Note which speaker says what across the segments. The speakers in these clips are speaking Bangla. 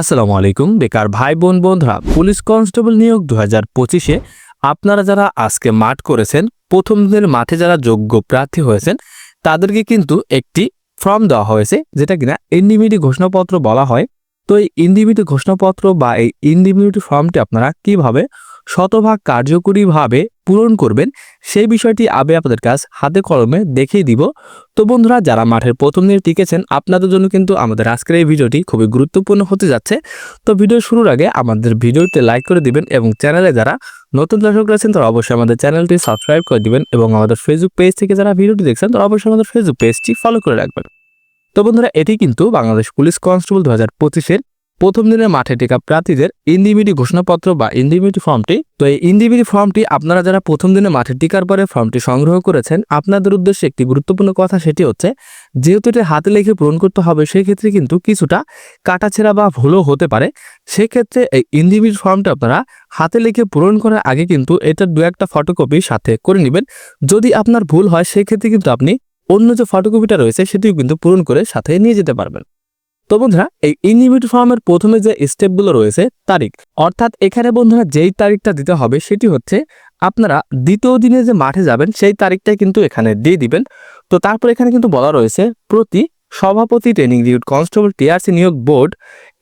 Speaker 1: আসসালামু আলাইকুম, বেকার ভাই বোন বন্ধুরা। পুলিশ কনস্টেবল নিয়োগ দু হাজার পঁচিশে আপনারা যারা আজকে মাঠ করেছেন, প্রথম দিনের মাঠে যারা যোগ্য প্রার্থী হয়েছেন, তাদেরকে কিন্তু একটি ফর্ম দেওয়া হয়েছে, যেটা কিনা ইন্ডিমিটি ঘোষণাপত্র বলা হয়। তো এই ইন্ডিমিটি ঘোষণাপত্র বা এই ইন্ডিমিটি ফর্মটি আপনারা কীভাবে শতভাগ কার্যকরীভাবে পূরণ করবেন। সেই বিষয়টি আবে আপনাদের কাছ হাতে কলমে দেখিয়ে দিব। তো বন্ধুরা, যারা মাঠের প্রথম দিন টিকেছেন, আপনাদের জন্য কিন্তু আমাদের আজকের এই ভিডিওটি খুবই গুরুত্বপূর্ণ হতে যাচ্ছে। তো ভিডিও শুরুর আগে আমাদের ভিডিওতে লাইক করে দিবেন এবং চ্যানেলে যারা নতুন দর্শক আছেন, তারা অবশ্যই আমাদের চ্যানেলটি সাবস্ক্রাইব করে দিবেন এবং আমাদের ফেসবুক পেজ থেকে যারা ভিডিওটি দেখছেন, তারা অবশ্যই আমাদের ফেসবুক পেজটি ফলো করে রাখবেন। তো বন্ধুরা, এটি কিন্তু বাংলাদেশ পুলিশ কনস্টেবল দু হাজার পঁচিশের প্রথম দিনের মাঠে টেকা প্রার্থীদের ইন্ডিমিউনিটি ঘোষণাপত্র বা ইন্ডিমিউনিটি ফর্মটি। তো এই ইন্ডিমিউনিটি ফর্মটি আপনারা যারা প্রথম দিনে মাঠে টিকার পরে ফর্মটি সংগ্রহ করেছেন, আপনাদের উদ্দেশ্যে একটি গুরুত্বপূর্ণ কথা সেটি হচ্ছে, যেহেতু এটা হাতে লিখে পূরণ করতে হবে, সেক্ষেত্রে কিন্তু কিছুটা কাটাছেঁড়া বা ভুলও হতে পারে। সেক্ষেত্রে এই ইন্ডিমিউনিটি ফর্মটা আপনারা হাতে লিখে পূরণ করার আগে কিন্তু এটার দু একটা ফটোকপি সাথে করে নেবেন। যদি আপনার ভুল হয়, সেক্ষেত্রে কিন্তু আপনি অন্য যে ফটোকপিটা রয়েছে, সেটিও কিন্তু পূরণ করে সাথে নিয়ে যেতে পারবেন। তো বন্ধুরা, এই ইনহিবিট ফর্মের প্রথমে যে স্টেপগুলো রয়েছে, তারিখ। অর্থাৎ এখানে বন্ধুরা যেই তারিখটা দিতে হবে, সেটি হচ্ছে আপনারা দ্বিতীয় দিনে যে মাঠে যাবেন, সেই তারিখটাই কিন্তু এখানে দিয়ে দিবেন। তো তারপর এখানে কিন্তু বলা রয়েছে, প্রতি সভাপতি ট্রেনিং রিউট কনস্টেবল টিআরসি নিয়োগ বোর্ড,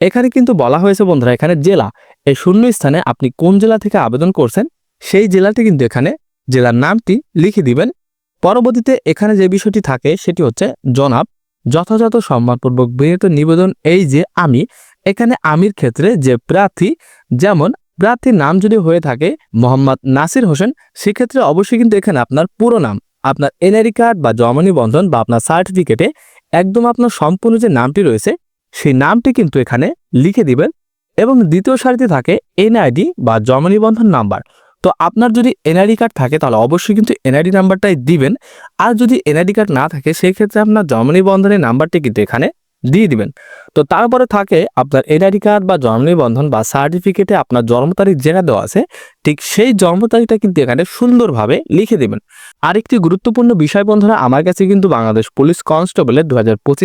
Speaker 1: এখানে কিন্তু বলা হয়েছে বন্ধুরা, এখানে জেলা। এই শূন্য স্থানে আপনি কোন জেলা থেকে আবেদন করছেন, সেই জেলাটি কিন্তু এখানে জেলার নামটি লিখে দিবেন। পরবর্তীতে এখানে যে বিষয়টি থাকে, সেটি হচ্ছে জনাব যথাযথ সম্মানপূর্বক বিনীত নিবেদন এই যে আমি, এখানে আমির ক্ষেত্রে যে প্রার্থী, যেমন প্রার্থীর নাম যদি হয়ে থাকে মোহাম্মদ নাসির হোসেন, সেক্ষেত্রে অবশ্যই কিন্তু এখানে আপনার পুরো নাম, আপনার এনআইডি কার্ড বা জমা নিবন্ধন বা আপনার সার্টিফিকেটে একদম আপনার সম্পূর্ণ যে নামটি রয়েছে, সেই নামটি কিন্তু এখানে লিখে দিবেন এবং দ্বিতীয় সারিতে থাকে এনআইডি বা জমা নিবন্ধন নাম্বার। তো আপনার যদি এনআইডি কার্ড থাকে, তাহলে অবশ্যই কিন্তু এনআইডি নাম্বারটাই দিবেন। আর যদি এনআইডি কার্ড না থাকে, সেক্ষেত্রে আপনার জন্ম বন্ধনের নাম্বারটি কিন্তু এখানে দিয়ে দিবেন। তো তারপরে থাকে আপনার এনআইডি কার্ড বা জন্ম নিবন্ধন বা সার্টিফিকেটে আপনার জন্ম তারিখ যেটা দেওয়া আছে ঠিক সেই জন্ম তারিখটা কিন্তু এখানে সুন্দরভাবে লিখে দেবেন। আরেকটি গুরুত্বপূর্ণ বিষয় বন্ধুরা, আমার কাছে কিন্তু বাংলাদেশ পুলিশ কনস্টেবলের দু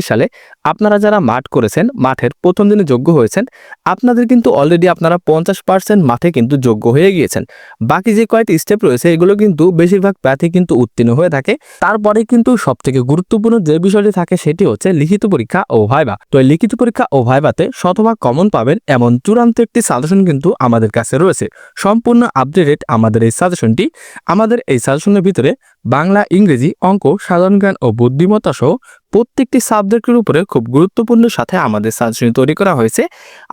Speaker 1: সালে আপনারা যারা মাঠ করেছেন, মাঠের প্রথম দিনে যোগ্য হয়েছেন, আপনাদের কিন্তু অলরেডি আপনারা পঞ্চাশ পার্সেন্ট মাঠে কিন্তু যোগ্য হয়ে গিয়েছেন। বাকি যে কয়েকটি স্টেপ রয়েছে, এগুলো কিন্তু বেশিরভাগ প্রার্থী কিন্তু উত্তীর্ণ হয়ে থাকে। তারপরে কিন্তু সব থেকে গুরুত্বপূর্ণ যে বিষয়টি থাকে, সেটি হচ্ছে লিখিত পরীক্ষা ও ভাইবা। তো এই লিখিত পরীক্ষা ও ভাইবাতে শতভাগ কমন পাবেন এমন চূড়ান্ত একটি সাজেশন কিন্তু আমাদের কাছে রয়েছে। সম্পূর্ণ আপডেটেড আমাদের এই সাজেশনটি আমাদের এই সাজেশনের ভিতরে বাংলা, ইংরেজি অঙ্ক, সাধারণ জ্ঞান ও বুদ্ধিমত্তা সহ প্রত্যেকটি সাবজেক্টের উপরে খুব গুরুত্বপূর্ণ সাথে আমাদের সাজেশন তৈরি করা হয়েছে।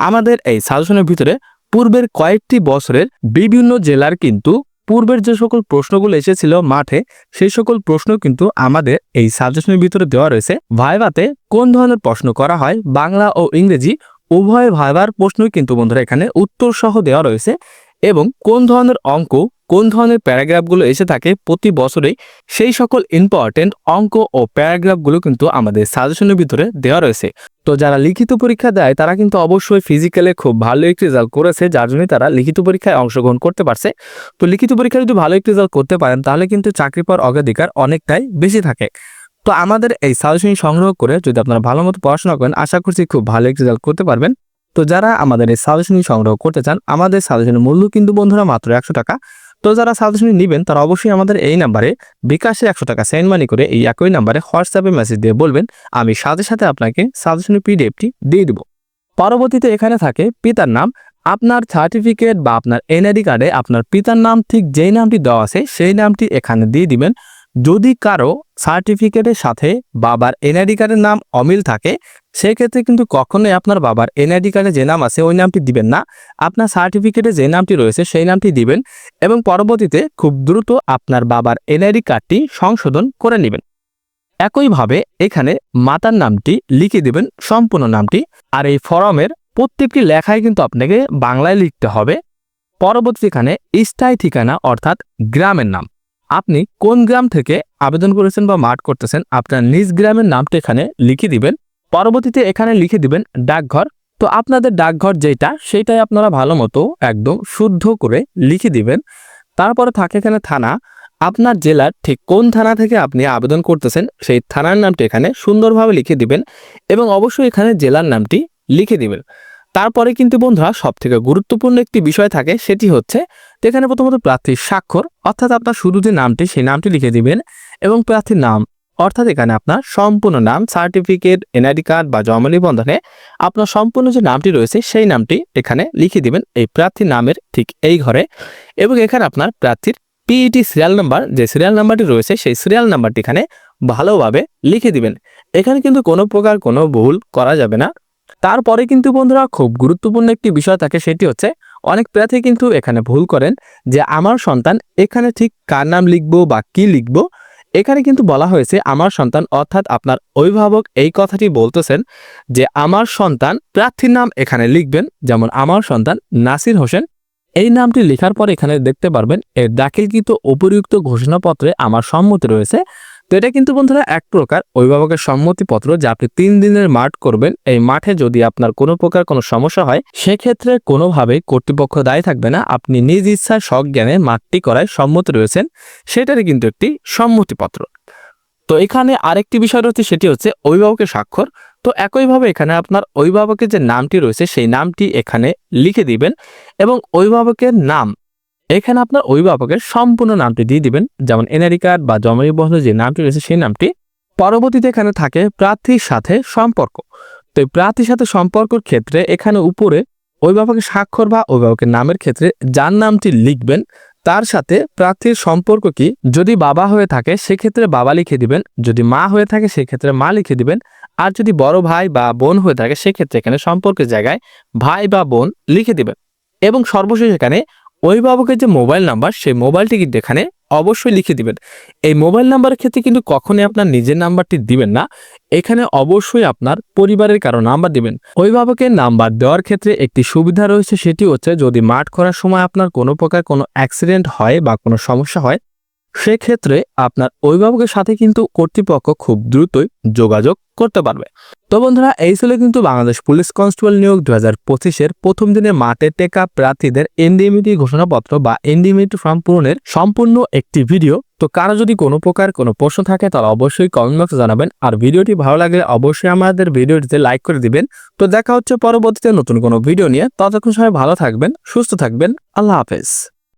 Speaker 1: আমাদের এই সাজেশনের ভিতরে পূর্বের কয়েকটি বছরের বিভিন্ন জেলার কিন্তু পূর্বের যে সকল প্রশ্নগুলো এসেছিল মাঠে, সেই সকল প্রশ্ন কিন্তু আমাদের এই সাজেশনের ভিতরে দেওয়া রয়েছে। ভাইভাতে কোন ধরনের প্রশ্ন করা হয়? বাংলা ও ইংরেজি উভয় ভাইবার প্রশ্নই কিন্তু বন্ধুরা এখানে উত্তর সহ দেওয়া রয়েছে। এবং কোন ধরনের অঙ্ক, কোন ধরনের প্যারাগ্রাফগুলো এসে থাকে প্রতি বছরেই, সেই সকল ইম্পর্টেন্ট অঙ্ক ও প্যারাগ্রাফগুলো কিন্তু আমাদের সাজেশনের ভিতরে দেওয়া রয়েছে। তো যারা লিখিত পরীক্ষা দেয়, তারা কিন্তু অবশ্যই ফিজিক্যালে খুব ভালো একটি রেজাল্ট করেছে, যার জন্যই তারা লিখিত পরীক্ষায় অংশগ্রহণ করতে পারছে। তো লিখিত পরীক্ষায় যদি ভালো একটি রেজাল্ট করতে পারেন, তাহলে কিন্তু চাকরি পাওয়ার অগ্রাধিকার অনেকটাই বেশি থাকে। তো আমাদের এই সাজেশন সংগ্রহ করে যদি আপনারা ভালো মতো পড়াশোনা করেন, আশা করছি খুব ভালো একটি রেজাল্ট করতে পারবেন। তো যারা আমাদের এই সাজেশনই সংগ্রহ করতে চান, আমাদের সাজেশনের মূল্য কিন্তু বন্ধুরা মাত্র একশো টাকা। তো যারা সাজেশন নেবেন, তারা অবশ্যই আমাদের এই নাম্বারে বিকাশে একশো টাকা সেন্ড মানি করে এই একই নাম্বারে হোয়াটসঅ্যাপে মেসেজ দিয়ে বলবেন, আমি সাথে সাথে আপনাকে সাজেশনের পিডিএফটি দিয়ে দেবো। পরবর্তীতে এখানে থাকে পিতার নাম। আপনার সার্টিফিকেট বা আপনার এনআইডি কার্ডে আপনার পিতার নাম, ঠিক যেই নামটি দেওয়া আছে, সেই নামটি এখানে দিয়ে দিবেন। যদি কারও সার্টিফিকেটের সাথে বাবার এনআইডি কার্ডের নাম অমিল থাকে সেক্ষেত্রে কিন্তু কখনোই আপনার বাবার এনআইডি কার্ডে যে নাম আছে, ওই নামটি দিবেন না। আপনার সার্টিফিকেটে যে নামটি রয়েছে, সেই নামটি দিবেন এবং পরবর্তীতে খুব দ্রুত আপনার বাবার এনআইডি কার্ডটি সংশোধন করে নেবেন। একইভাবে এখানে মাতার নামটি লিখে দিবেন, সম্পূর্ণ নামটি। আর এই ফরমের প্রত্যেকটি লেখায় কিন্তু আপনাকে বাংলায় লিখতে হবে। পরবর্তী এখানে স্থায়ী ঠিকানা অর্থাৎ গ্রামের নাম। আপনি কোন গ্রাম থেকে আবেদন করেছেন বা মাঠ করতেছেন, আপনার নিজ গ্রামের নামটা এখানে লিখে দিবেন। পরবর্তীতে এখানে লিখে দিবেন ডাকঘর। তো আপনাদের ডাকঘর যেটা সেটাই আপনারা ভালো মতো একদম শুদ্ধ করে লিখে দিবেন। তারপরে থাকে এখানে থানা। আপনার জেলার ঠিক কোন থানা থেকে আপনি আবেদন করতেছেন, সেই থানার নামটি এখানে সুন্দরভাবে লিখে দিবেন এবং অবশ্যই এখানে জেলার নামটি লিখে দিবেন। তারপরে কিন্তু বন্ধুরা সব থেকে গুরুত্বপূর্ণ একটি বিষয় থাকে, সেটি হচ্ছে এখানে প্রথমত প্রার্থীর স্বাক্ষর, অর্থাৎ আপনার শুধু যে নামটি, সেই নামটি লিখে দিবেন এবং প্রার্থীর নাম অর্থাৎ এখানে আপনার সম্পূর্ণ নাম সার্টিফিকেট এনআইডি কার্ড বা জমা নিবন্ধনে আপনার সম্পূর্ণ যে নামটি রয়েছে, সেই নামটি এখানে লিখে দিবেন এই প্রার্থীর নামের ঠিক এই ঘরে। এবং এখানে আপনার প্রার্থীর পিইটি সিরিয়াল নাম্বার যে সিরিয়াল নাম্বারটি রয়েছে, সেই সিরিয়াল নাম্বারটি এখানে ভালোভাবে লিখে দিবেন। এখানে কিন্তু কোনো প্রকার কোনো ভুল করা যাবে না। তারপরে কিন্তু বন্ধুরা খুব গুরুত্বপূর্ণ একটি বিষয় থাকে, সেটি হচ্ছে অনেক প্রার্থী কিন্তু এখানে ভুল করেন যে, আমার সন্তান এখানে ঠিক কার নাম লিখব বা কি লিখব? এখানে কিন্তু বলা হয়েছে, আমার সন্তান, অর্থাৎ আপনার অভিভাবক এই কথাটি বলতেছেন যে, আমার সন্তান প্রার্থীর নাম এখানে লিখবেন। যেমন, আমার সন্তান নাসির হোসেন। এই নামটি লেখার পর এখানে দেখতে পারবেন, এর দাখিলকৃত উপরিউক্ত ঘোষণাপত্রে আমার সম্মতি রয়েছে তো এটা কিন্তু বন্ধুরা এক প্রকার অভিভাবকের সম্মতিপত্র যা আপনি তিন দিনের মাঠ করবেন। এই মাঠে যদি আপনার কোনো প্রকার কোনো সমস্যা হয়, সেক্ষেত্রে কোনোভাবেই কর্তৃপক্ষ দায়ী থাকবে না। আপনি নিজ ইচ্ছায় সজ্ঞানে মাঠটি করায় সম্মতি রয়েছেন, সেটারই কিন্তু একটি সম্মতিপত্র। তো এখানে আরেকটি বিষয় রয়েছে, সেটি হচ্ছে অভিভাবকের স্বাক্ষর। তো একইভাবে এখানে আপনার অভিভাবকের যে নামটি রয়েছে, সেই নামটি এখানে লিখে দিবেন এবং অভিভাবকের নাম এখানে আপনার অভিভাবকের সম্পূর্ণ নামটি দিয়ে দিবেন, যেমন এনআরি কার্ড বা জমানি বন্ধ যে নামটি রয়েছে সেই নামটি। পরবর্তীতে এখানে থাকে প্রার্থীর সাথে সম্পর্ক। তো এই প্রার্থীর সাথে সম্পর্কের ক্ষেত্রে এখানে উপরে অভিভাবকের স্বাক্ষর বা অভিভাবকের নামের ক্ষেত্রে যার নামটি লিখবেন, তার সাথে প্রার্থীর সম্পর্ক কি, যদি বাবা হয়ে থাকে সেক্ষেত্রে বাবা লিখে দিবেন, যদি মা হয়ে থাকে সেক্ষেত্রে মা লিখে দিবেন, আর যদি বড় ভাই বা বোন হয়ে থাকে সেক্ষেত্রে এখানে সম্পর্কের জায়গায় ভাই বা বোন লিখে দিবেন। এবং সর্বশেষ এখানে অভিভাবকের যে মোবাইল নাম্বার, সেই মোবাইলটি কিন্তু এখানে অবশ্যই লিখে দিবেন। এই মোবাইল নাম্বারের ক্ষেত্রে কিন্তু কখনোই আপনার নিজের নাম্বারটি দিবেন না। এখানে অবশ্যই আপনার পরিবারের কারও নাম্বার দিবেন। অভিভাবকের নাম্বার দেওয়ার ক্ষেত্রে একটি সুবিধা রয়েছে, সেটি হচ্ছে যদি মাঠ করার সময় আপনার কোনো প্রকার কোনো অ্যাক্সিডেন্ট হয় বা কোনো সমস্যা হয়, সেক্ষেত্রে আপনার অভিভাবকের সাথে কিন্তু কর্তৃপক্ষ খুব দ্রুতই যোগাযোগ করতে পারবে। তো বন্ধুরা, এই ছিল কিন্তু বাংলাদেশ পুলিশ কনস্টেবল নিয়োগ দু হাজার পঁচিশের প্রথম দিনে মাঠে টেকা প্রার্থীদের এনডিএমিটি ঘোষণাপত্র বা এনডিএমিটি ফর্ম পূরণের সম্পূর্ণ একটি ভিডিও। তো কারও যদি কোনো প্রকার কোনো প্রশ্ন থাকে, তাহলে অবশ্যই কমেন্ট বক্সে জানাবেন। আর ভিডিওটি ভালো লাগলে অবশ্যই আমাদের ভিডিওটিতে লাইক করে দিবেন। তো দেখা হচ্ছে পরবর্তীতে নতুন কোনো ভিডিও নিয়ে। ততক্ষণ সবাই ভালো থাকবেন, সুস্থ থাকবেন। আল্লাহ হাফেজ।